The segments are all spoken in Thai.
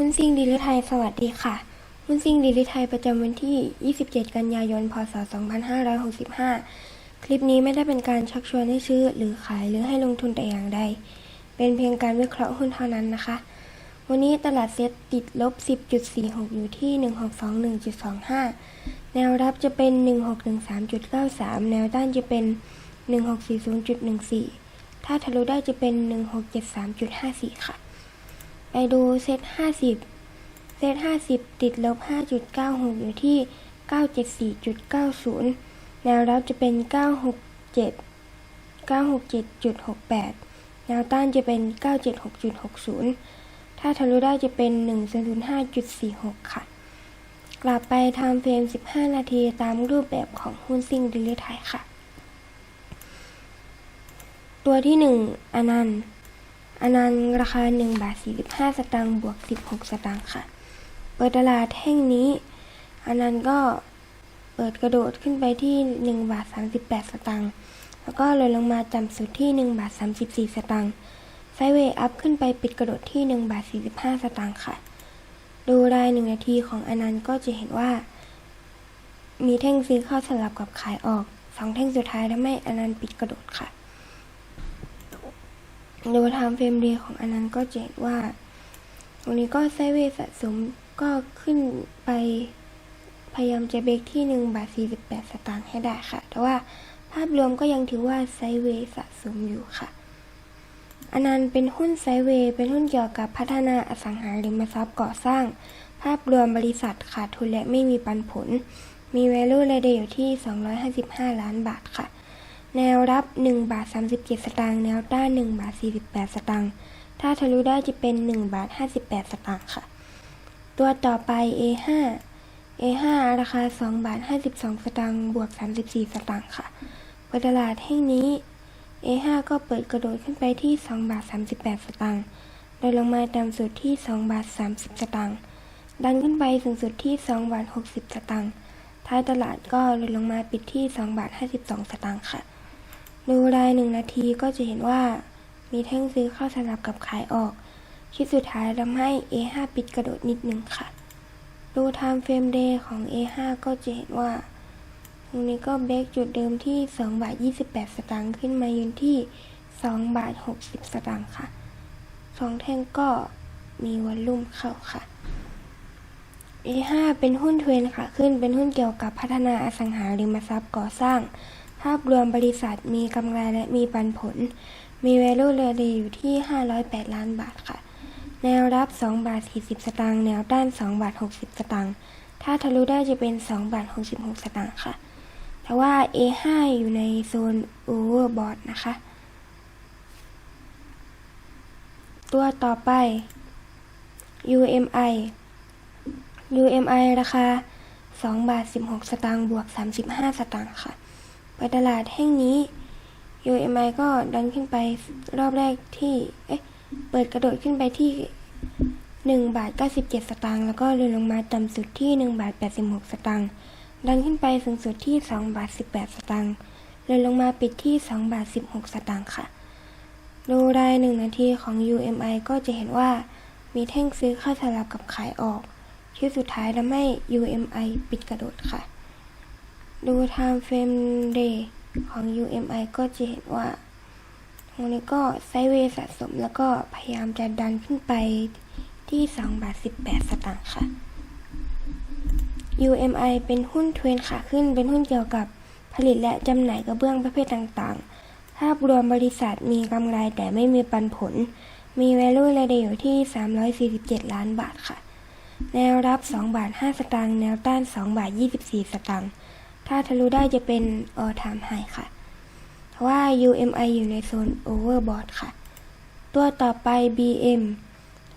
หุ้นซิงดีลิไทยสวัสดีค่ะหุ้นซิงดีลิไทยประจำวันที่ 27 กันยายน พศ 2565 คลิปนี้ไม่ได้เป็นการชักชวนให้ซื้อหรือขายหรือให้ลงทุนแต่อย่างใด เป็นเพียงการวิเคราะห์หุ้นเท่านั้นนะคะ วันนี้ตลาดเซ็ตติดลบ 10.46 อยู่ที่ 1621.25 แนวรับจะเป็น 1613.93 แนวต้านจะเป็น 1640.14 ถ้าทะลุได้จะเป็น 1673.54 ค่ะ ไปดูเซตห้าสิบเซตห้าสิบติดลบห้าจุดเก้าหกอยู่ที่เก้าเจ็ดสี่จุดเก้าศูนย์แนวรับจะเป็นเก้าหกเจ็ดเก้าหกเจ็ดจุดหกแปดแนวต้านจะเป็นเก้าเจ็ดหกจุดหกศูนย์ถ้าทะลุได้จะเป็นหนึ่งศูนย์ห้าจุดสี่หกค่ะ กลับไปทำเฟรมสิบห้านาทีตามรูปแบบของหุ้นซิ่งดิลิทยค่ะ ตัวที่หนึ่งอนันต์ อนันต์ราคา1บาท45 สตางค์บวก 16 สตางค์ค่ะ เปิดตลาดแท่งนี้อนันต์ก็เปิดกระโดดขึ้นไปที่1บาท38 สตางค์แล้วก็ลดลงมาต่ำสุดที่1บาท34 สตางค์ไซเวย์อัพขึ้นไปปิดกระโดดที่1บาท45 สตางค์ค่ะ ดูราย1นาทีของอนันต์ก็จะเห็นว่า มีแท่งซื้อเข้าสลับกับขายออก2แท่งสุดท้ายทำให้อนันต์ปิดกระโดดค่ะ ดูไทม์เฟรมเดย์ของอันนั้นก็จะเห็นว่าวันนี้ก็ไซเวสะสมก็ขึ้นไปพยายามจะเบรกที่ 1 บาท 48 สตางค์ให้ได้ค่ะ แต่ว่าภาพรวมก็ยังถือว่าไซเวสะสมอยู่ค่ะอันนั้นเป็นหุ้นไซเวเป็นหุ้นเกี่ยวกับพัฒนาอสังหาริมทรัพย์ก่อสร้าง ภาพรวมบริษัทขาดทุนและไม่มีปันผล มี value รายเดอยู่ที่ 255 ล้านบาทค่ะ แนวรับ 1 บาท 37 สตางค์ แนวต้าน 1 บาท 48 สตางค์ ถ้าทะลุได้จะเป็น 1 บาท 58 สตางค์ค่ะ ตัวต่อไป A5 A5 ราคา 2 บาท 52 สตางค์ บวก 34 สตางค์ค่ะเปิดตลาดแห่งนี้ A5 ก็เปิดกระโดดขึ้นไปที่ 2 บาท 38 สตางค์ โดยลงมาต่ำสุดที่ 2 บาท 30 สตางค์ ดันขึ้นไปสูงสุดที่ 2 บาท 60 สตางค์ ท้ายตลาดก็ลดลงมาปิดที่ 2 บาท 52 สตางค์ค่ะ ดูรายหนึ่งนาทีก็จะเห็นว่า มีแท่งซื้อเข้าสลับกับขายออกชิ้นสุดท้ายทำให้ A5 ปิดกระโดดนิดหนึ่งค่ะ ดู Time Frame Day ของ A5 ก็จะเห็นว่าตรงนี้ก็เบรกจุดเดิมที่2บาท28 สตางค์ขึ้นมายืนที่2บาท60 สตางค์ค่ะสองแท่งก็มีวอลลุ่มเข้าค่ะ A5 เป็นหุ้นเทรนค่ะ ขึ้นเป็นหุ้นเกี่ยวกับพัฒนาอสังหาริมทรัพย์ก่อสร้าง ภาพรวมบริษัทมีกำไรและมีปันผล มี value เรดีอยู่ที่ 508 ล้านบาทค่ะ แนวรับ 2 บาท 40 สตางค์ แนวต้าน 2 บาท 60 สตางค์ ถ้าทะลุได้จะเป็น 2 บาท 66 สตางค์ค่ะ แต่ว่า A5 อยู่ในโซน overbought นะคะ ตัวต่อไป UMI UMI ราคา 2 บาท 16 สตางค์ บวก 35 สตางค์ค่ะ ไปตลาดแห่งนี้ UMI ก็ดันขึ้นไปรอบแรกที่ เอ๊ะ เปิดกระโดดขึ้นไปที่1บาท97 สตางค์ แล้วก็ลดลงมาต่ำสุดที่1บาท86 สตางค์ ดันขึ้นไปสูงสุดที่2บาท18 สตางค์ลดลงมาปิดที่2บาท16 สตางค์ค่ะ ดูราย1นาทีของ UMI ก็จะเห็นว่ามีแท่งซื้อเข้าสลับกับขายออก ที่สุดท้ายทำให้ UMI ปิดกระโดดค่ะ ดู Time Frame Day ของ UMI ก็จะเห็นว่าตรงนี้ก็ไซด์เวย์สะสมแล้วก็พยายามจะดันขึ้นไปที่2บาท18 สตางค์ค่ะ UMI เป็นหุ้นเทรนขาขึ้น เป็นหุ้นเกี่ยวกับผลิตและจำหน่ายกระเบื้องประเภทต่างๆ ภาพรวมบริษัทมีกำไรแต่ไม่มีปันผล มี value รายเดอยู่ที่ 347 ล้านบาทค่ะ แนวรับ 2 บาท 5 สตางค์ แนวต้าน 2 บาท 24 สตางค์ ถ้าทะลุได้จะเป็น all time high ค่ะเพราะว่า UMI อยู่ในโซน overbought ค่ะ ตัวต่อไป BM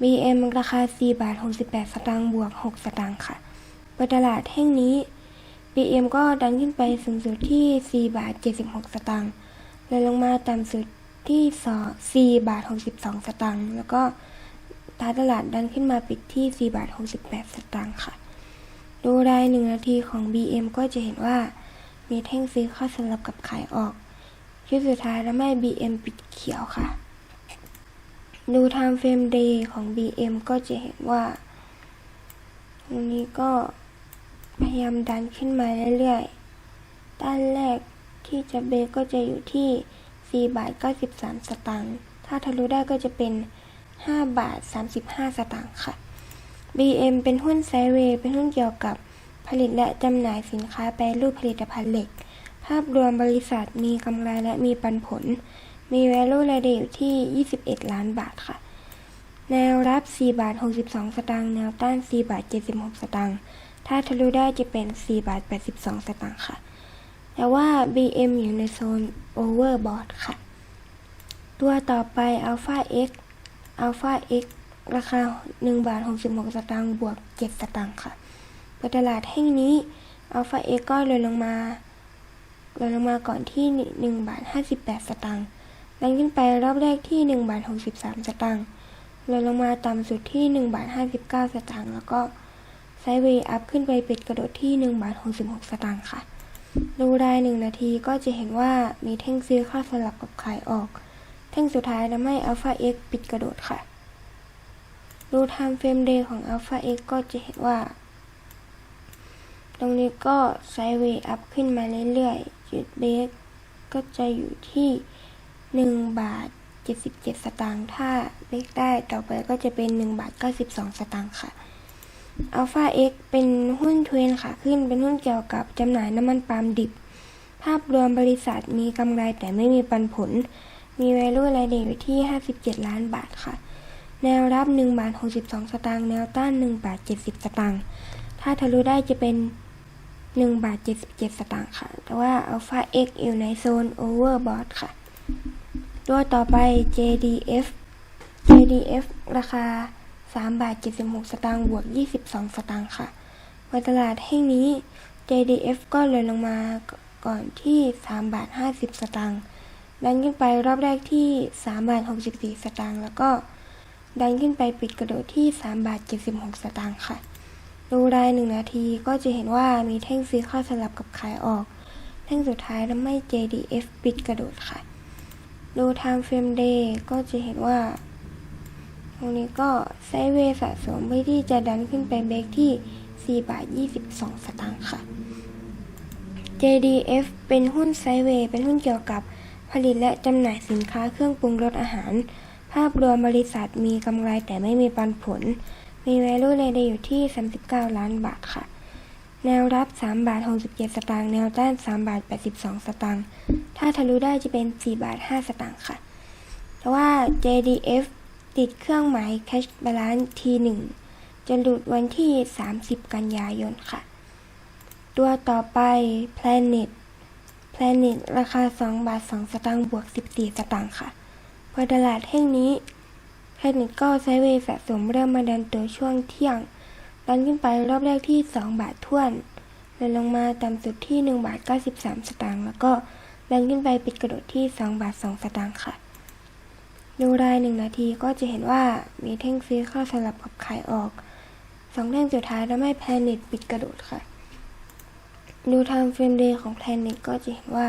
BM ราคา 4 บาท 68 สตางค์บวก 6 สตางค์ค่ะ เปิดตลาดแห่งนี้ BM ก็ดันขึ้นไปสูงสุดที่ 4 บาท 76 สตางค์เลยลงมาต่ำสุดที่4บาท 62 สตางค์แล้วก็ท้ายตลาดดันขึ้นมาปิดที่ 4 บาท 68 สตางค์ค่ะ ดูรายหนึ่งนาทีของ BM ก็จะเห็นว่า มีแท่งซื้อเข้าสลับกับขายออกชุดสุดท้ายแล้วไม่ BM ปิดเขียวค่ะ ดู Time Frame Day ของ BM ก็จะเห็นว่าตรงนี้ก็พยายามดันขึ้นมาเรื่อยๆ ด้านแรกที่จะเบรกก็จะอยู่ที่ 4 บาท 93 สตางค์ ถ้าทะลุได้ก็จะเป็น 5 บาท 35 สตางค์ค่ะ BM เป็นหุ้นไซเวย์เป็นหุ้นเกี่ยวกับผลิตและจำหน่ายสินค้าแปรรูปผลิตภัณฑ์เหล็ก ภาพรวมบริษัทมีกำไรและมีปันผล มี value รายเดอยู่ที่ 21 ล้านบาทค่ะ แนวรับ 4 บาท 62 สตางค์ แนวต้าน 4 บาท 76 สตางค์ ถ้าทะลุได้จะเป็น 4 บาท 82 สตางค์ค่ะ แต่ว่า BM อยู่ในโซน overbought ค่ะ ตัวต่อไป Alpha X Alpha X ราคา1บาท66 สตางค์บวก 7 สตางค์ค่ะปตลาดแห่งนี้ Alpha X ก็เลยลงมาลยลงมาก่อนที่ 1 บาท 58 สตางค์ดังขึ้นไปรอบแรกที่ 1 บาท 63 สตางค์ลยลงมาต่ำสุดที่ 1 บาท 59 สตางค์แล้วก็ไซด์เวย์อัพขึ้นไปปิดกระโดดที่ 1 บาท 66 สตางค์ค่ะ ดูราย 1 นาทีก็จะเห็นว่ามีแท่งซื้อเข้าสลับกับขายออก แท่งสุดท้ายทำให้ Alpha X ปิดกระโดดค่ะ ดู Time Frame Day ของ Alpha X ก็จะเห็นว่า ตรงนี้ก็ไซด์เวย์อัพขึ้นมาเรื่อยๆ จุดเบรกก็จะอยู่ที่ 1 บาท 77 สตางค์ ถ้าเบรกได้ต่อไปก็จะเป็น 1 บาท 92 สตางค์ค่ะ Alpha X เป็นหุ้นเทรนขาขึ้น เป็นหุ้นเกี่ยวกับจำหน่ายน้ำมันปาล์มดิบ ภาพรวมบริษัทมีกำไรแต่ไม่มีปันผล มี value รายเดอยู่ที่ 57 ล้านบาทค่ะ แนวรับ1บาท62 สตางค์ แนวต้าน1บาท70 สตางค์ ถ้าทะลุได้จะเป็น1บาท77 สตางค์ค่ะ แต่ว่า Alpha X อยู่ในโซน overbought ค่ะ ตัวต่อไป JDF JDF ราคา3บาท76 สตางค์บวก 22 สตางค์ค่ะในตลาดแห่งนี้ JDF ก็เลยลงมาก่อนที่3บาท50 สตางค์ดันขึ้นไปรอบแรกที่3บาท64 สตางค์แล้วก็ ดันขึ้นไปปิดกระโดดที่ 3 บาท 76 สตางค์ค่ะ ดูราย1นาทีก็จะเห็นว่ามีแท่งซื้อเข้าสลับกับขายออก แท่งสุดท้ายทำให้ JDF ปิดกระโดดค่ะ ดู Time Frame Day ก็จะเห็นว่า ตรงนี้ก็ไซเวสะสมเพื่ที่จะดันขึ้นไปเบรกที่ 4 บาท 22 สตางค์ค่ะ JDF เป็นหุ้นไซเวเป็นหุ้นเกี่ยวกับผลิตและจำหน่ายสินค้าเครื่องปรุงรสอาหาร ภาพรวมบริษัทมีกำไรแต่ไม่มีปันผล มี value รายได้อยู่ที่ 39 ล้านบาทค่ะ แนวรับ 3 บาท 67 สตางค์ แนวต้าน 3 บาท 82 สตางค์ ถ้าทะลุได้จะเป็น 4 บาท 5 สตางค์ค่ะ แต่ว่า JDF ติดเครื่องหมาย cash balance T1 จะหลุดวันที่ 30 กันยายนค่ะ ตัวต่อไป Planet Planet ราคา 2 บาท 2 สตางค์ บวก 14 สตางค์ค่ะ พอตลาดแห่งนี้ Planet ก็ไซด์เวสะสมเริ่มมาดันตัวช่วงเที่ยง ดันขึ้นไปรอบแรกที่ 2 บาทท้วนเลยลงมาต่ำสุดที่ 1 บาท 93 สตางค์แล้วก็ดันขึ้นไปปิดกระโดดที่ 2 บาท 2 สตางค์ค่ะ ดูราย1นาทีก็จะเห็นว่ามีแท่งซื้อเข้าสลับกับขายออกสองแท่งสุดท้ายทำให้ Planet ปิดกระโดดค่ะ ดู Time Frame Day ของ Planet ก็จะเห็นว่า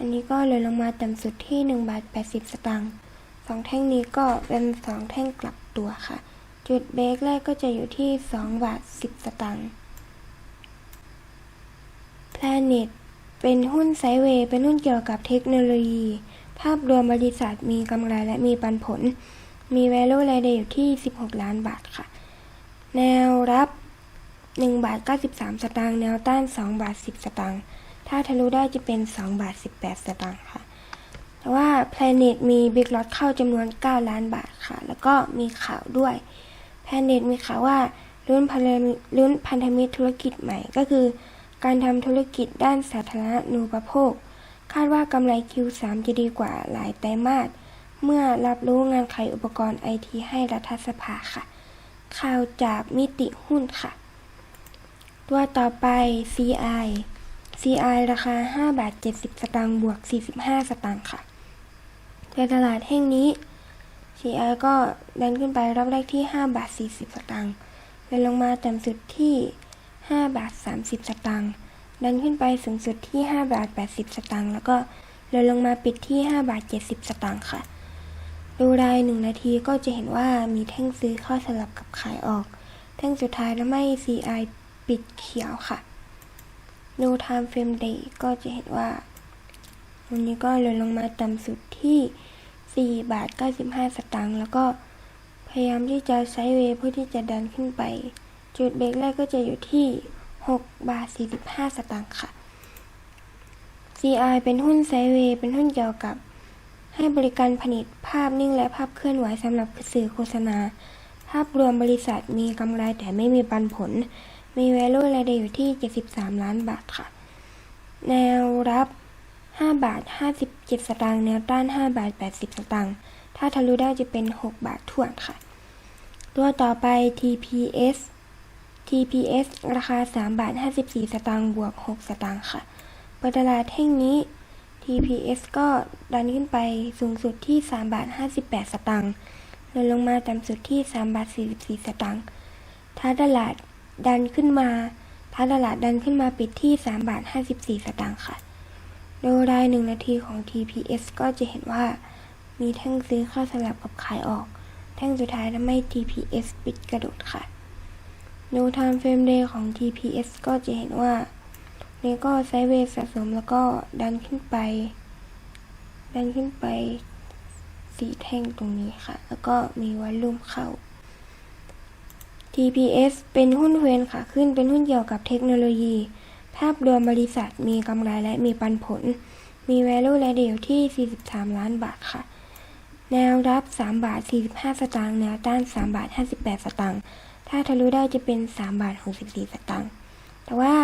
อันนี้ก็เลยลงมาต่ำสุดที่1บาท80 สตางค์สองแท่งนี้ก็เป็นสองแท่งกลับตัวค่ะ จุดเบรกแรกก็จะอยู่ที่2บาท10 สตางค์ Planet เป็นหุ้นไซเวย์เป็นหุ้นเกี่ยวกับเทคโนโลยี ภาพรวมบริษัทมีกำไรและมีปันผล มี value รายได้อยู่ที่ 16 ล้านบาทค่ะ แนวรับ 1 บาท 93 สตางค์ แนวต้าน 2 บาท 10 สตางค์ ถ้าทะลุได้จะเป็น 2 บาท 18 สตางค์ค่ะ แต่ว่า Planet มี Big Lot เข้าจำนวน 9 ล้านบาทค่ะ แล้วก็มีข่าวด้วย Planet มีข่าวว่ารุ่นพันธมิตรรุ่นพันธมิตรธุรกิจใหม่ก็คือ การทำธุรกิจด้านสาธารณูปโภค คาดว่ากำไร Q3 จะดีกว่าหลายไตรมาสเมื่อรับรู้งานขายอุปกรณ์ไอทีให้รัฐสภาค่ะ ข่าวจากมิติหุ้นค่ะ ตัวต่อไป CI CI ราคา 5 บาท 70 สตางค์บวก 45 สตางค์ค่ะในตลาดแห่งนี้ CI ก็ดันขึ้นไปรอบแรกที่ 5 บาท 40 สตางค์เลยลงมาต่ำสุดที่ 5 บาท 30 สตางค์ดันขึ้นไปสูงสุดที่ 5 บาท 80 สตางค์แล้วก็เลยลงมาปิดที่ 5 บาท 70 สตางค์ค่ะ ดูราย1นาทีก็จะเห็นว่ามีแท่งซื้อเข้าสลับกับขายออกแแท่งสุดท้ายทำให้ CI ปิดเขียวค่ะ No Time Frame Day ก็จะเห็นว่า วันนี้ก็เลยลงมาต่ำสุดที่ 4 บาท 95 สตางค์แล้วก็พยายามที่จะไซด์เวย์เพื่อที่จะดันขึ้นไป จุดเบรกแรกก็จะอยู่ที่ 6 บาท 45 สตางค์ค่ะ CI เป็นหุ้นไซด์เวย์เป็นหุ้นเกี่ยวกับ ให้บริการผลิตภาพนิ่งและภาพเคลื่อนไหวสำหรับสื่อโฆษณา ภาพรวมบริษัทมีกำไรแต่ไม่มีปันผล มี value รายได้อยู่ที่ 73 ล้านบาทค่ะ แนวรับ 5 บาท 57 สตางค์ แนวต้าน 5 บาท 80 สตางค์ ถ้าทะลุได้จะเป็น 6 บาทถ่วนค่ะ ตัวต่อไป TPS TPS ราคา 3 บาท 54 สตางค์ บวก 6 สตางค์ค่ะ เปิดตลาดแท่งนี้ TPS ก็ดันขึ้นไปสูงสุดที่ 3 บาท 58 สตางค์ลดลงมาต่ำสุดที่ 3 บาท 44 สตางค์ท้าตลาด ดันขึ้นมาท้าตลาดดันขึ้นมาปิดที่3บาท54 สตางค์ค่ะ โดยราย1นาทีของ TPS ก็จะเห็นว่ามีแท่งซื้อเข้าสลับกับขายออก แท่งสุดท้ายทำให้ TPS ปิดกระโดดค่ะ No Time Frame Day ของ TPS ก็จะเห็นว่าเนี่ก็ไซด์เวย์สะสมแล้วก็ดันขึ้นไป ดันขึ้นไปสีแท่งตรงนี้ค่ะ แล้วก็มีวอลลุ่มเข้า TPS เป็นหุ้นเวนค่ะขึ้นเป็นหุ้นเกี่ยวกับเทคโนโลยี ภาพรวมบริษัทมีกำไรและมีปันผล มี value และเดียวที่ 43 ล้านบาทค่ะ แนวรับ 3 บาท 45 สตางค์แนวต้าน 3 บาท 58 สตางค์ถ้าทะลุได้จะเป็น 3 บาท 64 สตางค์แต่ว่า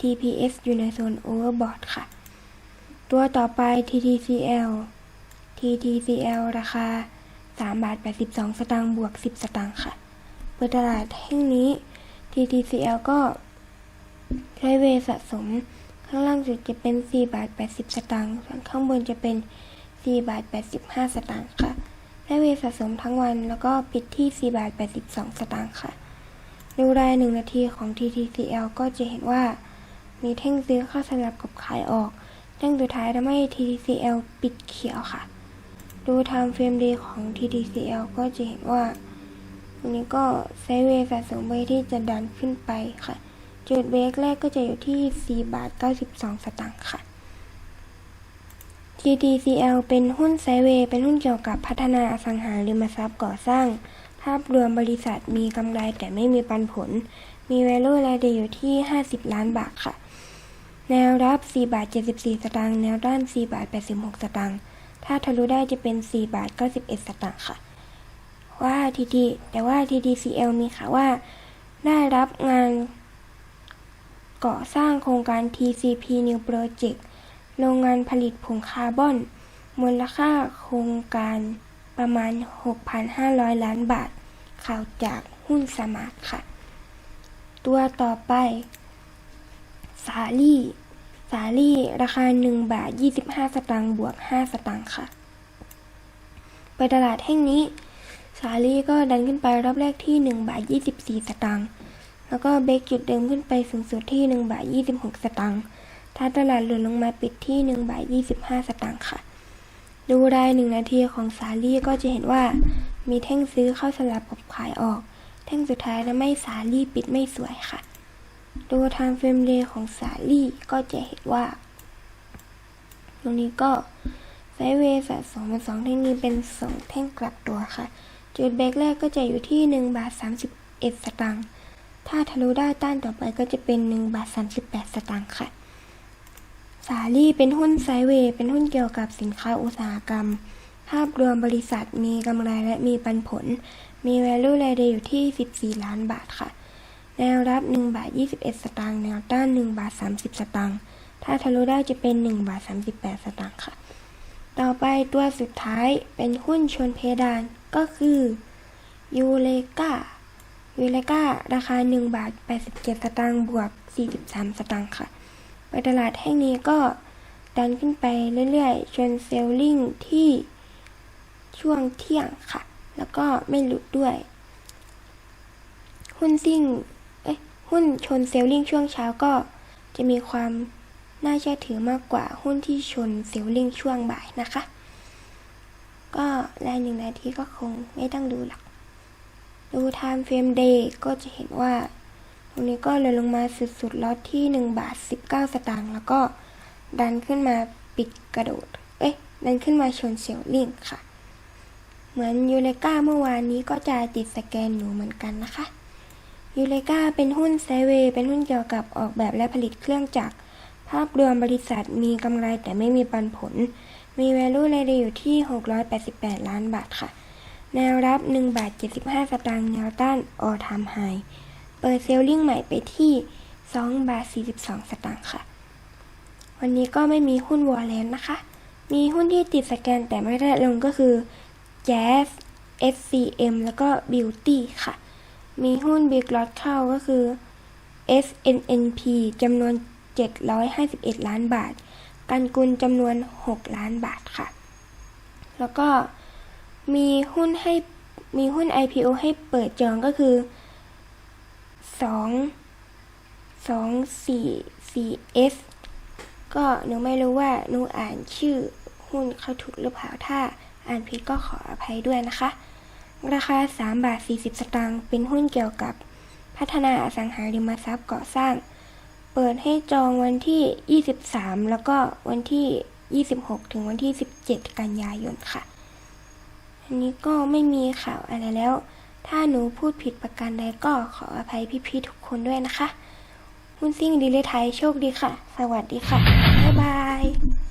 TPS อยู่ในโซน overbought ค่ะ ตัวต่อไป TTCL TTCL ราคา 3 บาท 82 สตางค์บวก 10 สตางค์ค่ะ เปิดตลาดแห่งนี้ TTCL ก็ใช้เวสะสม ข้างล่างสุดจะเป็น 4 บาท 80 สตางค์ส่วนข้างบนจะเป็น 4 บาท 85 สตางค์ค่ะได้เวสะสมทั้งวันแล้วก็ปิดที่ 4 บาท 82 สตางค์ค่ะ ดูราย1นาทีของ TTCL ก็จะเห็นว่า มีแท่งซื้อเข้าสลับกับขายออก แท่งสุดท้ายทำให้ TTCL ปิดเขียวค่ะ ดู Time Frame Day ของ TTCL ก็จะเห็นว่า วันนี้ก็ไซด์เวย์สะสมไปที่จะดันขึ้นไปค่ะ จุดเบรกแรกก็จะอยู่ที่ 4 บาท 92 สตางค์ค่ะ TTCL เป็นหุ้นไซด์เวย์เป็นหุ้นเกี่ยวกับพัฒนาอสังหาริมทรัพย์ก่อสร้าง ภาพรวมบริษัทมีกำไรแต่ไม่มีปันผล มี value รายได้อยู่ที่ 50 ล้านบาทค่ะ แนวรับ 4 บาท 74 สตางค์ แนวต้าน 4 บาท 86 สตางค์ ถ้าทะลุได้จะเป็น 4 บาท 91 สตางค์ค่ะ TT แต่ว่า TTCL มีข่าวว่า ได้รับงานก่อสร้างโครงการ TCP New Project โรงงานผลิตผงคาร์บอน มูลค่าโครงการประมาณ 6,500 ล้านบาท ข่าวจากหุ้นสมาร์ทค่ะ ตัวต่อไป สาลี่ สาลี่ราคา 1 บาท 25 สตางค์บวก 5 สตางค์ค่ะ ไปตลาดแห่งนี้ สาลี่ก็ดันขึ้นไปรอบแรกที่1บาท24 สตางค์ แล้วก็เบรกจุดเดิมขึ้นไปสูงสุดที่1บาท26 สตางค์ถ้าตลาดหลุดลงมาปิดที่1บาท25 สตางค์ค่ะ ดูราย1นาทีของสาลี่ก็จะเห็นว่า มีแท่งซื้อเข้าสลับกับขายออก แท่งสุดท้ายทำให้สาลี่ปิดไม่สวยค่ะ ดู Time Frame Day ของสาลี่ก็จะเห็นว่า ตรงนี้ก็ไซเวย์สะสมเป็นสองแท่งนี้เป็นสองแท่งกลับตัวค่ะ จุดเบรกแรกก็จะอยู่ที่ 1 บาท 31 สตางค์ ถ้าทะลุได้ต้านต่อไปก็จะเป็น 1 บาท 38 สตางค์ค่ะ สาลี่เป็นหุ้นไซเวย์เป็นหุ้นเกี่ยวกับสินค้าอุตสาหกรรม ภาพรวมบริษัทมีกำไรและมีปันผล มี value รายได้อยู่ที่ 14 ล้านบาทค่ะ แนวรับ1บาท21 สตางค์ แนวต้าน1บาท30 สตางค์ ถ้าทะลุได้จะเป็น1บาท38 สตางค์ค่ะ ต่อไปตัวสุดท้ายเป็นหุ้นชนเพดาน ก็คือยูเลกายูเลการาคา 1 บาท 87 สตางค์บวก 43 สตางค์ค่ะ ไปตลาดแห่งนี้ก็ดันขึ้นไปเรื่อยๆชนเซลลิงที่ช่วงเที่ยงค่ะ แล้วก็ไม่หลุดด้วย หุ้นซิ่งเอ้ยหุ้นชนเซลลิงช่วงเช้าก็จะมีความน่าเชื่อถือมากกว่าหุ้นที่ชนเซลลิงช่วงบ่ายนะคะ ก็รายหนึ่งนาทีก็คงไม่ต้องดูหรอก ดู time frame day ก็จะเห็นว่า ตรงนี้ก็เลยลงมาสุดๆล็อตที่ 1 บาท 19 สตางค์แล้วก็ดันขึ้นมาปิดกระโดด เอ๊ะ ดันขึ้นมาชนเสียวลิงค่ะ เหมือนยูเลกาเมื่อวานนี้ก็จะติดสแกนหนูเหมือนกันนะคะยูเลกาเป็นหุ้นไซเวเป็นหุ้นเกี่ยวกับออกแบบและผลิตเครื่องจักรภาพรวมบริษัทมีกำไรแต่ไม่มีปันผล มี value รายได้อยู่ที่ 688 ล้านบาทค่ะ แนวรับ 1 บาท 75 สตางค์แนวต้าน all time high เปิดเซลลิงใหม่ไปที่ 2 บาท 42 สตางค์ค่ะ วันนี้ก็ไม่มีหุ้นวอลเลนนะคะ มีหุ้นที่ติดสแกนแต่ไม่ได้ลงก็คือ Jazz SCM แล้วก็ Beauty ค่ะ มีหุ้น Big Lot เข้าก็คือ SNNP จำนวน 751 ล้านบาท กันกุลจำนวน 6 ล้านบาทค่ะ แล้วก็มีหุ้นให้มีหุ้น IPO ให้เปิดจองก็คือ 2 2 4 4 S ก็หนูไม่รู้ว่าหนูอ่านชื่อหุ้นเขาถูกหรือเปล่าถ้าอ่านผิดก็ขออภัยด้วยนะคะ ราคา 3 บาท 40 สตางค์เป็นหุ้นเกี่ยวกับพัฒนาอสังหาริมทรัพย์ก่อสร้าง เปิดให้จองวันที่ 23 แล้วก็วันที่ 26 ถึงวันที่ 17 กันยายนค่ะ อันนี้ก็ไม่มีข่าวอะไรแล้ว ถ้าหนูพูดผิดประการใดก็ขออภัยพี่ๆทุกคนด้วยนะคะหุ้นซิ่งดีเลยไทยโชคดีค่ะ สวัสดีค่ะ บ๊ายบาย